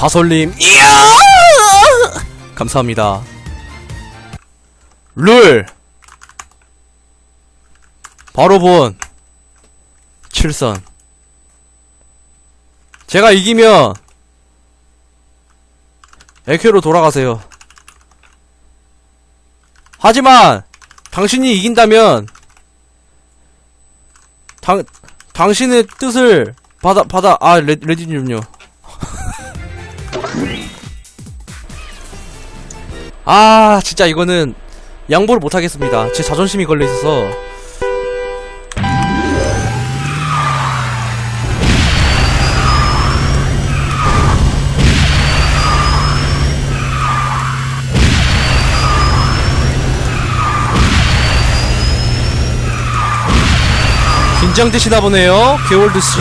다솔님 이야! 감사합니다. 룰! 바로 본 7선. 제가 이기면 에케로 돌아가세요. 하지만 당신이 이긴다면 당 당신의 뜻을 받아 받아 아 레, 레디님요 아 진짜 이거는 양보를 못하겠습니다. 제 자존심이 걸려있어서. 긴장되시나 보네요. 개월드씨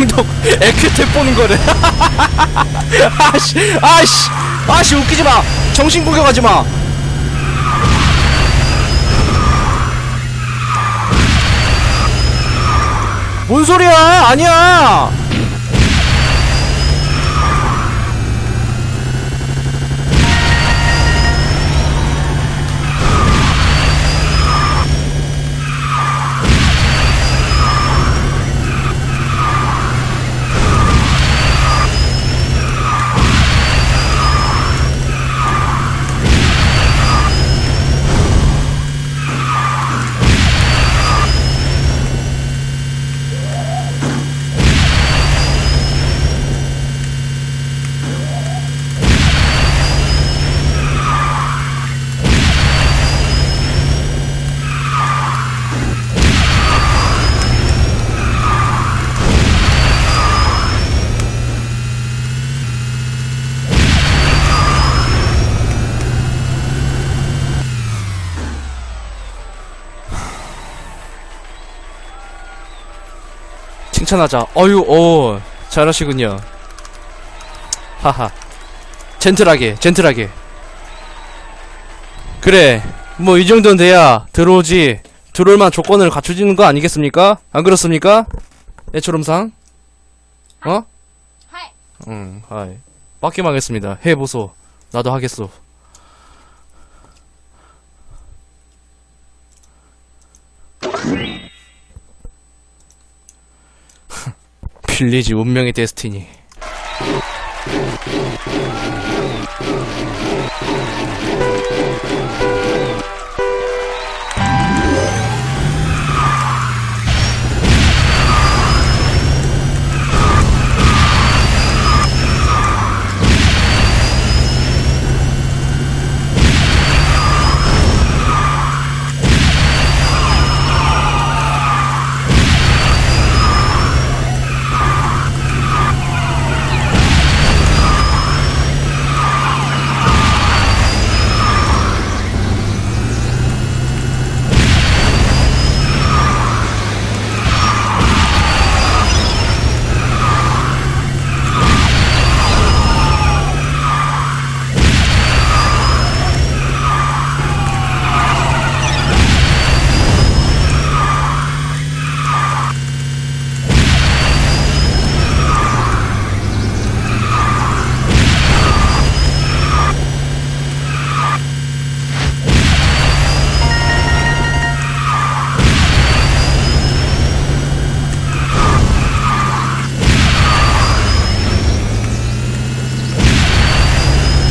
형도 에큐탭 보는 거래 아씨 아씨 아씨 웃기지 마. 정신 공격하지 마. 뭔 소리야? 아니야 칭찬하자. 어유, 오, 잘하시군요. 하하. 젠틀하게, 젠틀하게. 그래, 뭐 이 정도는 돼야 들어오지. 들어올만 조건을 갖춰주는 거 아니겠습니까? 안 그렇습니까? 애초롬상? 어? 하이. 응, 하이. 맡기만 하겠습니다. 해보소. 나도 하겠소. 빌리지 운명의 데스티니.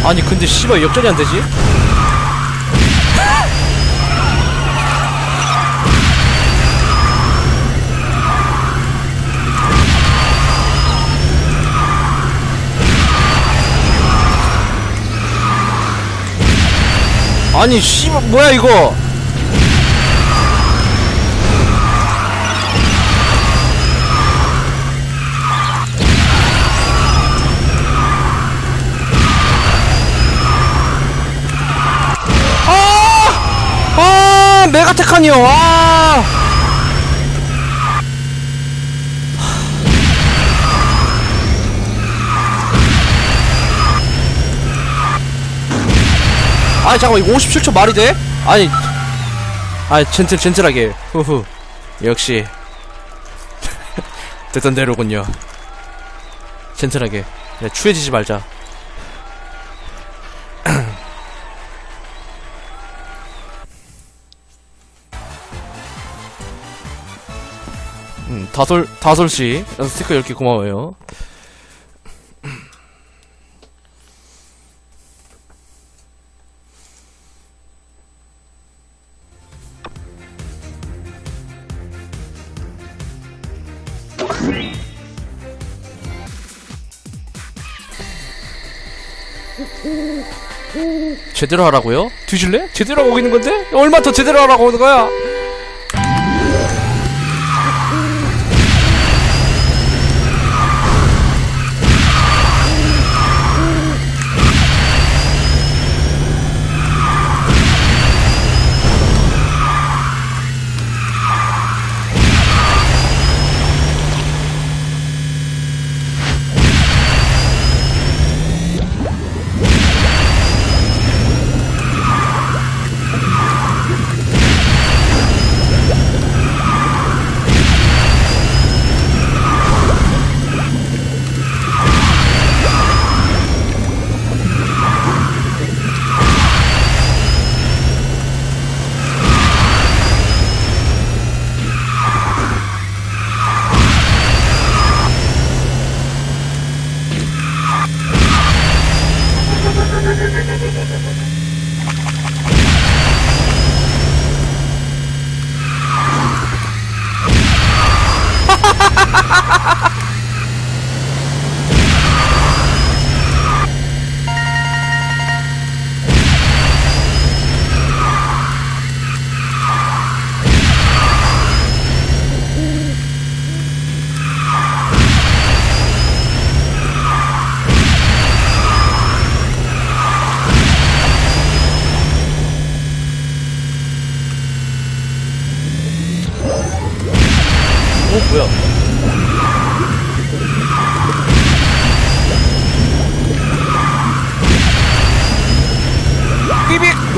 아니 근데 씨발 역전이 안 되지? 아니 씨발 뭐야 이거? 메가테칸이요. 아! 아니 잠깐만 이거 57초 말이 돼? 아니. 아니 젠틀 젠틀하게. 후후. 역시. 듣던 대로군요. 젠틀하게. 네, 추해지지 말자 다솔, 다솔씨, 스티커 10개 고마워요. 제대로 하라고요? 뒤질래? 제대로 하고 있는 건데? 얼마 더 제대로 하라고 하는 거야?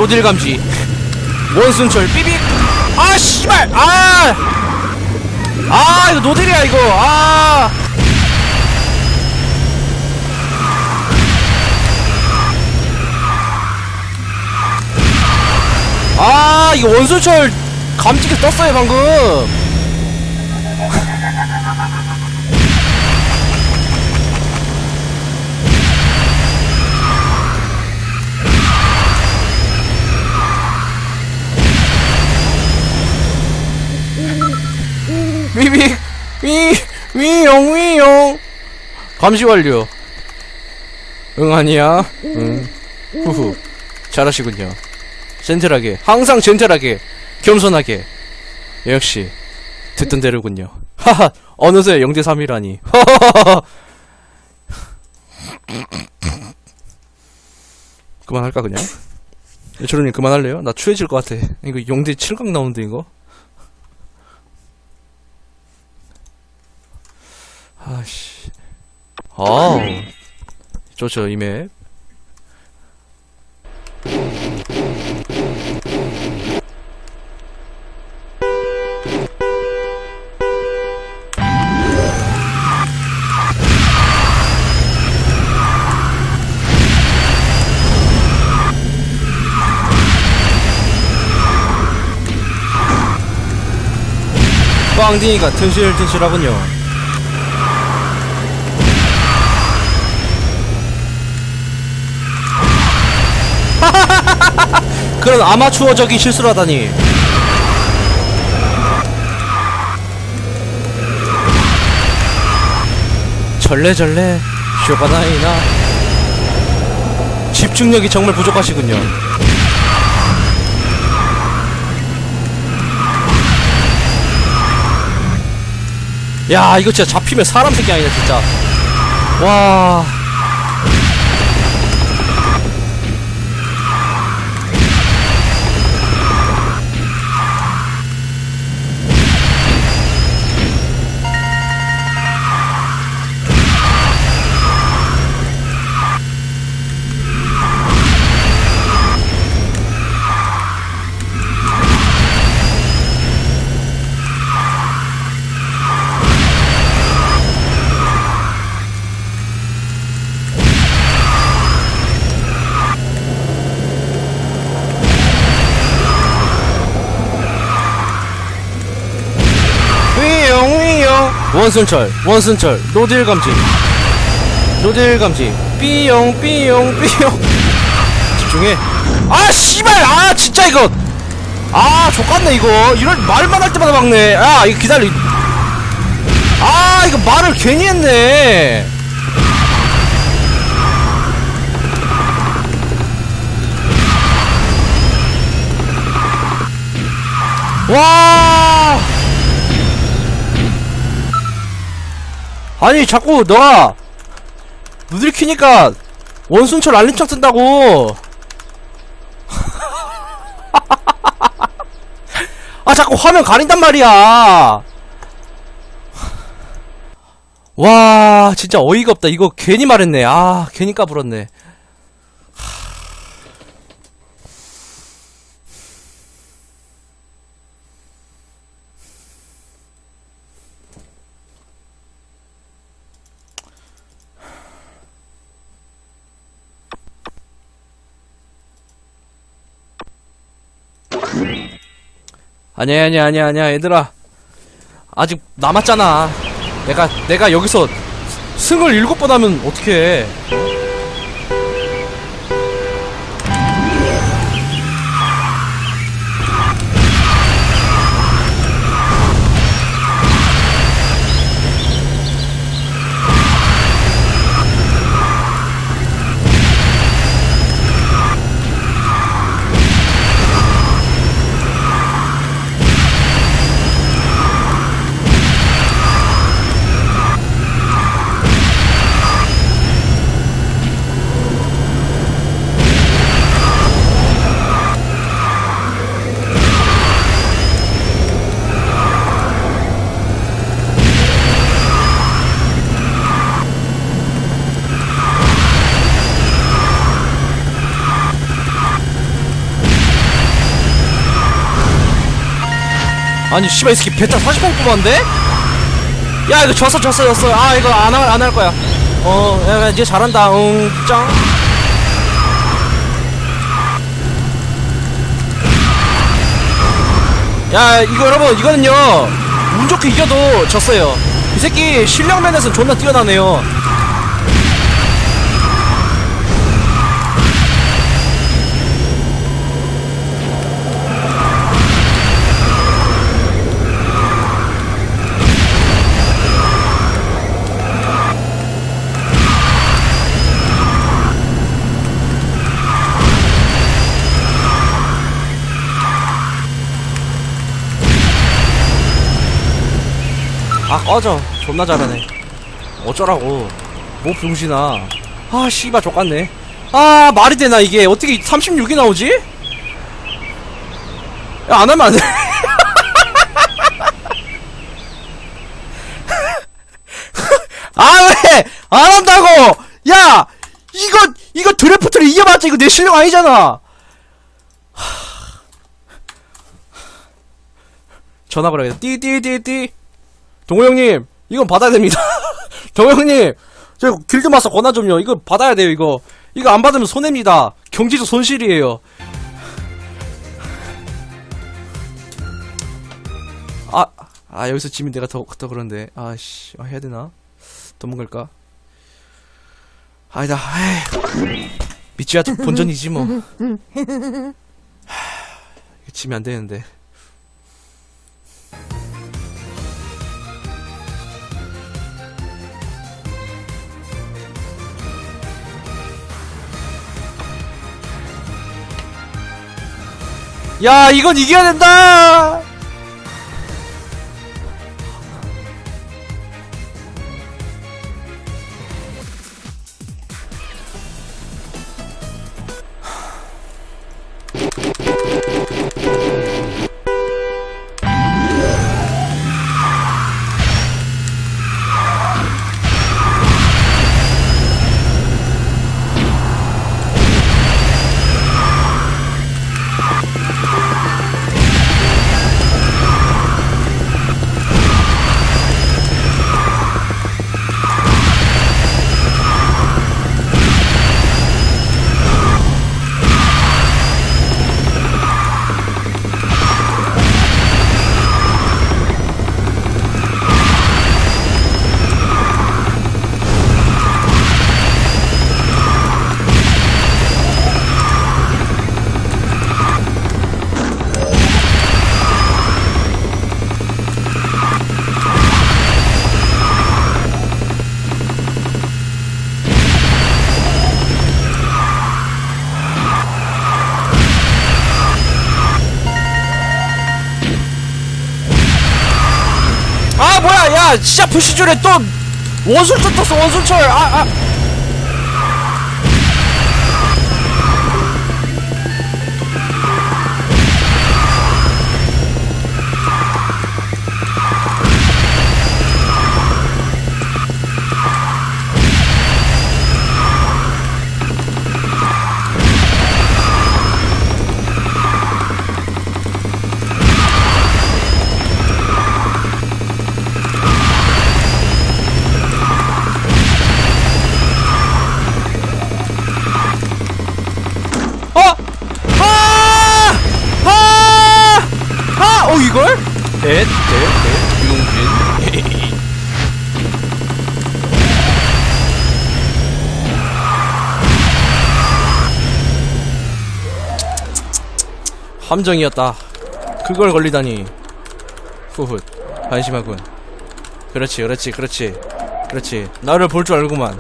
노딜 감지. 원순철 삐빅! 아, 씨발! 아! 아, 이거 노딜이야, 이거! 아! 아, 이거 원순철 감지기 떴어요, 방금! 위위 위 위용 위용. 감시 완료. 응 아니야? 응. 후후. 잘하시군요. 젠틀하게 항상 젠틀하게 겸손하게. 역시 듣던 대로군요. 하하 어느새 0대 3이라니. 그만할까 그냥? 예초로님 그만할래요? 나 추해질 것 같아. 이거 0대 7강 나오는데 이거 아씨. 아우. 좋죠, 이 맵. 빵딩이가 튼실튼실하군요. 그런 아마추어적인 실수를 하다니. 절레절레 쇼가 나이나 집중력이 정말 부족하시군요. 야 이거 진짜 잡히면 사람 새끼 아니야 진짜. 와. 원순철 원순철 노딜 감지. 노딜 감지. 삐용 삐용 삐용. 집중해. 아 씨발! 아 진짜 이거. 아 족같네 이거. 이런 말만 할 때마다 막네. 아 이거 기다려. 아 이거 말을 괜히 했네. 와 아니 자꾸 너가 누들 키니까 원순철 알림창 뜬다고. 아 자꾸 화면 가린단 말이야. 와 진짜 어이가 없다. 이거 괜히 말했네. 아 괜히 까불었네 아니야 아니야 아니야 아니야 얘들아. 아직 남았잖아. 내가 내가 여기서 승을 일곱 번 하면 어떡해 아니 씨발 이 새끼 배짱 40번 뽑았는데? 야 이거 졌어 졌어 졌어. 아 이거 안 할 안 할 거야. 어 야, 야, 이제 잘한다. 응짱. 야 이거 여러분 이거는요. 운 좋게 이겨도 졌어요. 이 새끼 실력 면에서 존나 뛰어나네요 아 꺼져 존나 잘하네 어쩌라고 뭐 병신아 아 씨발 족같네 아 말이 되나 이게 어떻게 36이 나오지? 야 안하면 안돼 아 왜! 안 한다고! 야! 이거, 이거 드래프트를 이겨봤자 이거 내 실력 아니잖아! 전화 걸어야겠다. 띠띠띠띠. 동호 형님, 이건 받아야 됩니다. 동호 형님, 저 길드 마스터 권한 좀요. 이거 받아야 돼요, 이거. 이거 안 받으면 손해입니다. 경제적 손실이에요. 아, 아, 여기서 지면 내가 더, 더 그런데. 아씨, 아, 해야 되나? 도망갈까? 아니다, 에이. 미치야 본전이지 뭐. 하, 이거 지면 안 되는데. 야, 이건 이겨야 된다! 아 진짜 부시줄에 또 원술철 떴어 원술철 아 아. 어! 이걸? 넷, 넷, 넷, 유용진. 함정이었다. 그걸 걸리다니. 후훗. 한심하군. 그렇지, 그렇지, 그렇지. 그렇지. 나를 볼 줄 알구만.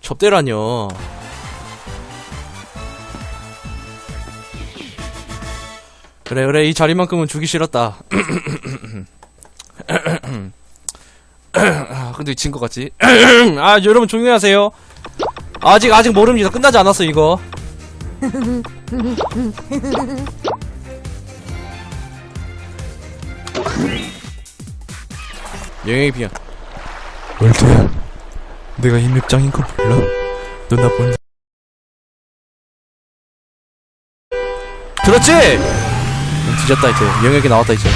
접대라뇨. 그래 그래 이 자리만큼은 주기 싫었다. 아, 근데 진 것 같지? 아 여러분 조용히 하세요. 아직 아직 모릅니다. 끝나지 않았어 이거. 영영이 비야. 월드야 내가 임입장인 거 몰라? 너나 뭔지 그렇지! 뒤졌다 이제. 영역이 나왔다 이제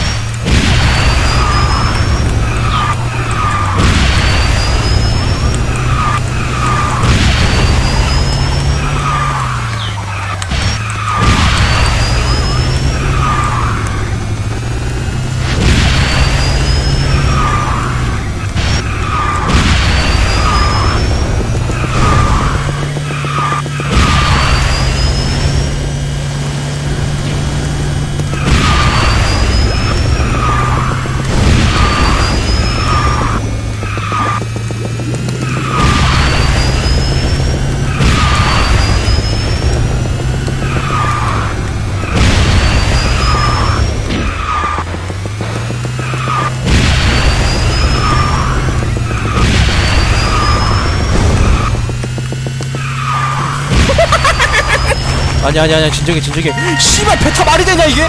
아니 아니 아니 진정해 진정해. 씨발 배차 말이 되냐 이게?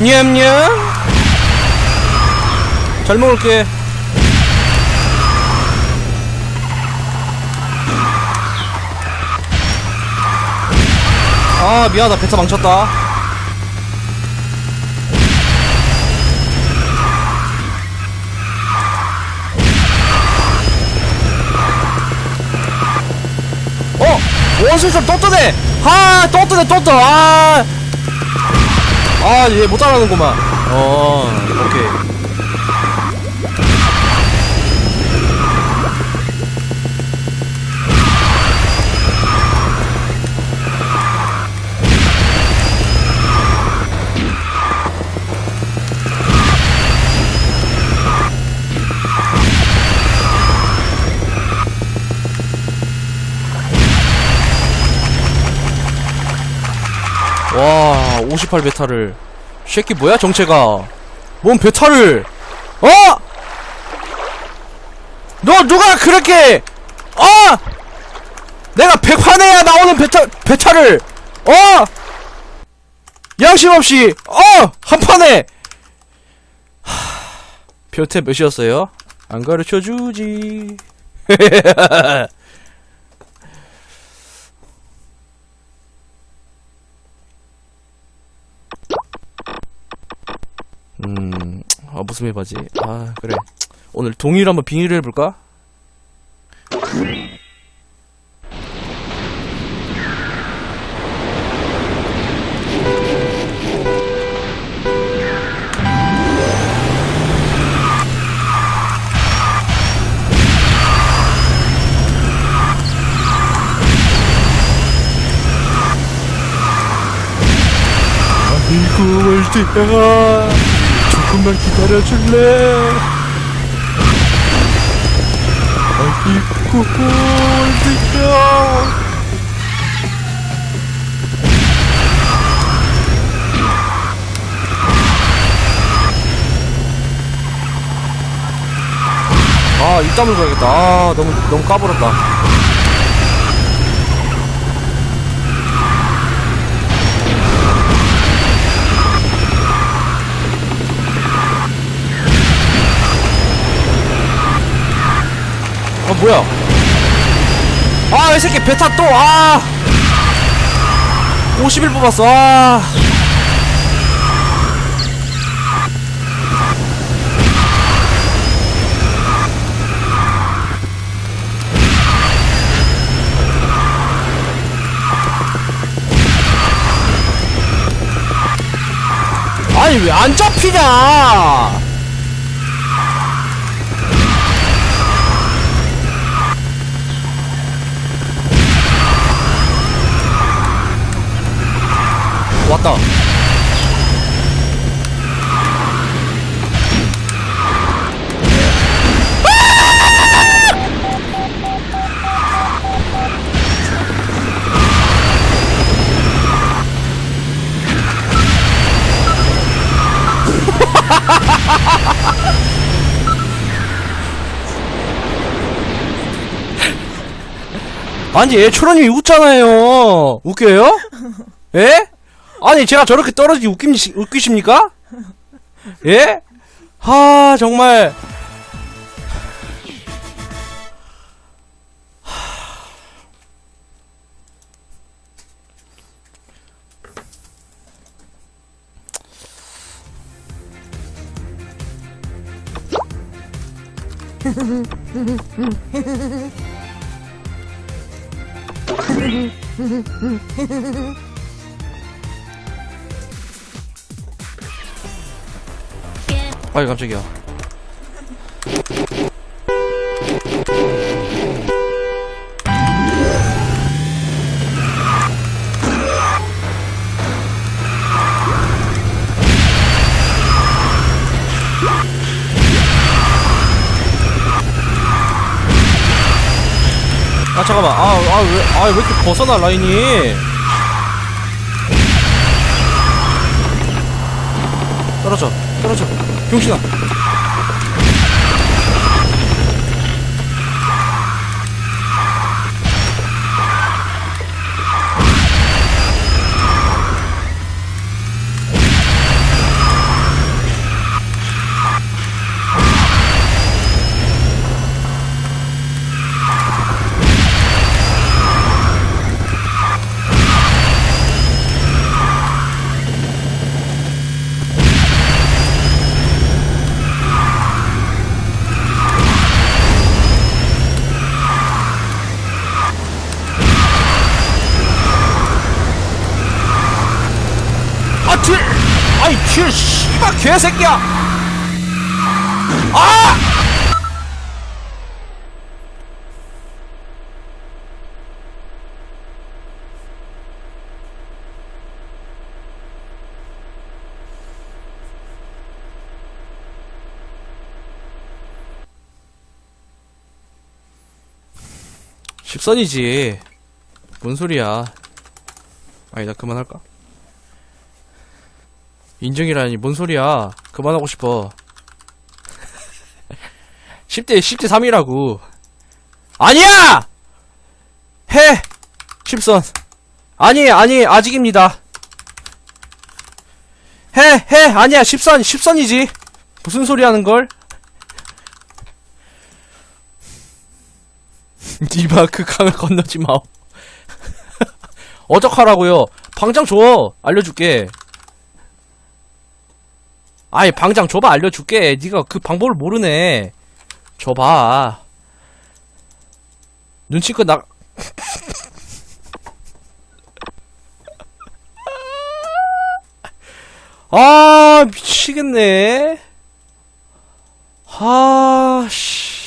냠냠. 잘 먹을게. 아 미안하다. 배차 망쳤다. 어! 원술좀 또 뜨네! 아, 또 뜨네, 또 떠! 아! 아, 얘못 따라하는구만. 어, 오케이. 58 베타를. 새끼 뭐야, 정체가. 뭔 베타를. 어! 너 누가 그렇게, 어! 내가 100판에야 나오는 베타, 베타를, 어! 양심 없이, 어! 한 판에! 하, 별태 몇이었어요? 안 가르쳐 주지. 음, 아, 무슨 해바지? 아, 그래. 오늘 동의를 한번 빙의를 해볼까? 아이고 월드야 조금만 기다려줄래? 어디 골드야 아, 입 다물어야겠다. 아, 너무, 너무 까불었다. 뭐야. 아, 이 새끼 베타 또, 아! 51 뽑았어, 아! 아니, 왜 안 잡히냐! 왔다. 아니, 얘 초라님이 웃잖아요. 웃겨요? 예? 아니, 제가 저렇게 떨어지기 웃김, 웃기십니까? 예? 하, 정말. 아이, 깜짝이야. 아 잠깐만. 아아왜아 왜 이렇게 벗어나 라인이? 떨어져. 떨어져 병신아 아 씨발 개새끼야. 아! 십선이지. 뭔 소리야. 아니다 그만할까? 인정이라니 뭔 소리야. 그만하고 싶어. 10대 10대 3이라고. 아니야! 해! 10선. 아니 아니 아직입니다. 해 해! 아니야 10선 10선이지. 무슨 소리 하는걸? 니마 그 강을 건너지 마오. 어떡하라고요. 방장 줘. 알려줄게 아이 방장 줘봐 알려줄게 네가 그 방법을 모르네 줘봐 눈치껏 나 아, 미치겠네. 아, 씨.